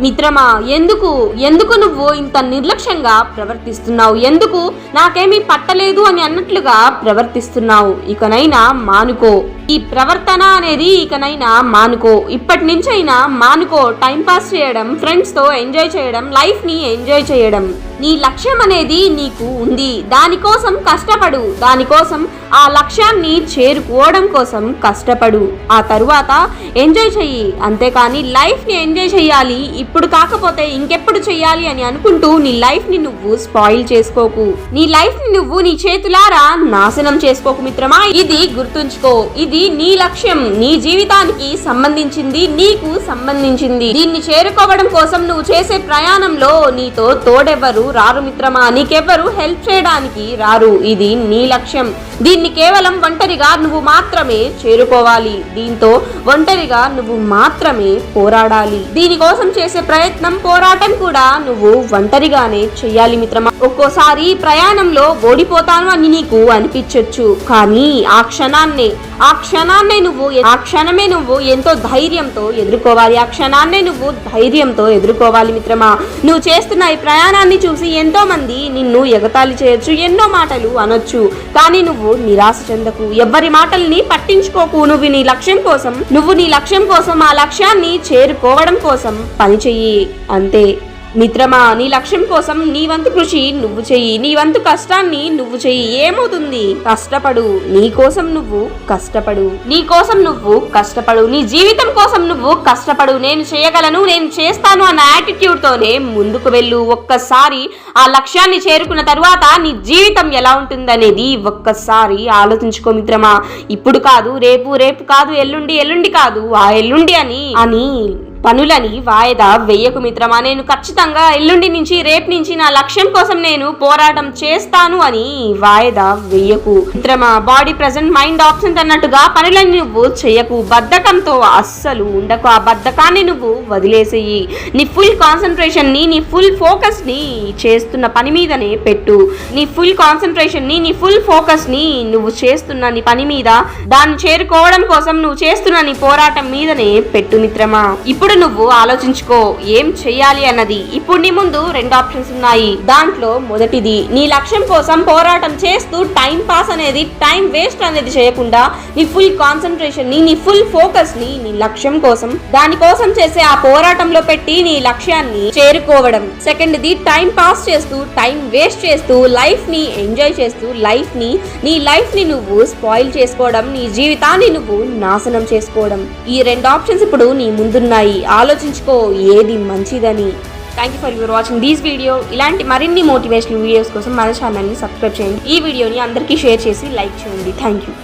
మిత్రమా ఎందుకు ఎందుకు నువ్వు ఇంత నిర్లక్ష్యంగా ప్రవర్తిస్తున్నావు? ఎందుకు నాకేమీ పట్టలేదు అని అన్నట్లుగా ప్రవర్తిస్తున్నావు? ఇకనైనా మానుకో. ఈ ప్రవర్తన అనేది ఇకనైనా మానుకో. ఇప్పటి నుంచైనా మానుకో. టైం పాస్ చేయడం ఫ్రెండ్స్తో ఎంజాయ్ చేయడం లైఫ్ని ఎంజాయ్ చేయడం. నీ లక్ష్యం అనేది నీకు ఉంది. దానికోసం కష్టపడు. దానికోసం ఆ లక్ష్యాన్ని చేరుకోవడం కోసం కష్టపడు. ఆ తరువాత ఎంజాయ్ చెయ్యి. అంతేకాని లైఫ్ని ఎంజాయ్ చేయాలి ఇప్పుడు కాకపోతే ఇంకెప్పుడు చెయ్యాలి అని అనుకుంటూ నీ లైఫ్ని నువ్వు స్పాయిల్ చేసుకోకు. నీ లైఫ్ని నువ్వు నీ చేతులారా నాశనం చేసుకోకు మిత్రమా? ఇది గుర్తుంచుకో. ఇది నీ లక్ష్యం నీ జీవితానికి సంబంధించింది నీకు సంబంధించింది. దీన్ని చేరుకోవడం కోసం నువ్వు చేసే ప్రయాణంలో నీతో తోడెవ్వరు రారు మిత్రమా? నీకెవ్వరు హెల్ప్ చేయడానికి రారు. ఇది నీ లక్ష్యం. దీన్ని కేవలం ఒంటరిగా నువ్వు మాత్రమే చేరుకోవాలి. దీంతో ఒంటరిగా నువ్వు మాత్రమే పోరాడాలి. దీనికోసం చేసే ప్రయత్నం పోరాటం కూడా నువ్వు ఒంటరిగానే చెయ్యాలి మిత్రమా. ఒక్కోసారి ప్రయాణంలో ఓడిపోతాను అని నీకు అనిపించొచ్చు. కానీ ఆ క్షణాన్ని ఆ క్షణాన్నే నువ్వు ఆ క్షణమే నువ్వు ఎంతో ధైర్యంతో ఎదుర్కోవాలి. ఆ క్షణాన్నే నువ్వు ధైర్యంతో ఎదుర్కోవాలి మిత్రమా. నువ్వు చేస్తున్న ఈ ప్రయాణాన్ని చూసి ఎంతో మంది నిన్ను ఎగతాళి చేయొచ్చు ఎన్నో మాటలు అనొచ్చు. కానీ నువ్వు నిరాశ చెందకు. ఎవ్వరి మాటల్ని పట్టించుకోకు. నువ్వు నీ లక్ష్యం కోసం నువ్వు నీ లక్ష్యం కోసం ఆ లక్ష్యాన్ని చేరుకోవడం కోసం పని చెయ్యి. అంతే. మిత్రమా నీ లక్ష్యం కోసం నీ వంతు కృషి నువ్వు చెయ్యి. నీ వంతు కష్టాన్ని నువ్వు చెయ్యి. ఏమవుతుంది? కష్టపడు. నీ కోసం నువ్వు కష్టపడు. నీ కోసం నువ్వు కష్టపడు. నీ జీవితం కోసం నువ్వు కష్టపడు. నేను చేయగలను నేను చేస్తాను అన్న యాటిట్యూడ్తోనే ముందుకు వెళ్ళు. ఒక్కసారి ఆ లక్ష్యాన్ని చేరుకున్న తరువాత నీ జీవితం ఎలా ఉంటుందనేది ఒక్కసారి ఆలోచించుకో మిత్రమా. ఇప్పుడు కాదు రేపు రేపు కాదు ఎల్లుండి ఎల్లుండి కాదు. ఆ ఎల్లుండి అని అని పనులని వాయిదా వెయ్యకు మిత్రమా నేను ఖచ్చితంగా ఎల్లుండి నుంచి రేపు నుంచి నా లక్ష్యం కోసం నేను పోరాటం చేస్తాను అని వాయిదా వెయ్యకు మిత్రమా బాడీ ప్రజెంట్ మైండ్ ఆప్షన్ అన్నట్టుగా పనులని నువ్వు చేయకు. బద్ధకంతో అస్సలు ఉండకు. ఆ బద్ధకాన్ని నువ్వు వదిలేసేయి. నీ ఫుల్ కాన్సన్ట్రేషన్ని నీ ఫుల్ ఫోకస్ని చేస్తున్న పని మీదనే పెట్టు. నీ ఫుల్ కాన్సన్ట్రేషన్ని నీ ఫుల్ ఫోకస్ని నువ్వు చేస్తున్న నీ పని మీద దాన్ని చేరుకోవడం కోసం నువ్వు చేస్తున్న నీ పోరాటం మీదనే పెట్టు మిత్రమా. ఇప్పుడు నువ్వు ఆలోచించుకో ఏం చెయ్యాలి అన్నది. ఇప్పుడు నీ ముందు రెండు ఆప్షన్స్ ఉన్నాయి. దాంట్లో మొదటిది నీ లక్ష్యం కోసం పోరాటం చేస్తూ టైం పాస్ అనేది టైం వేస్ట్ అనేది చేయకుండా నీ ఫుల్ కాన్సన్ట్రేషన్ని నీ ఫుల్ ఫోకస్ని నీ లక్ష్యం కోసం దానికోసం చేసే ఆ పోరాటంలో పెట్టి నీ లక్ష్యాన్ని చేరుకోవడం. సెకండ్ది టైం పాస్ చేస్తూ టైం వేస్ట్ చేస్తూ లైఫ్ని ఎంజాయ్ చేస్తూ లైఫ్ని నీ లైఫ్ని నువ్వు స్పాయిల్ చేసుకోవడం నీ జీవితాన్ని నువ్వు నాశనం చేసుకోవడం. ఈ రెండు ఆప్షన్స్ ఇప్పుడు నీ ముందున్నాయి. ఆలోచించుకో ఏది మంచిదని. Thank you for your watching these video ఇలాంటి మరిన్ని మోటివేషనల్ వీడియోస్ కోసం మన ఛానల్ని సబ్స్క్రైబ్ చేయండి. ఈ వీడియోని అందరికీ షేర్ చేసి లైక్ చేయండి. Thank you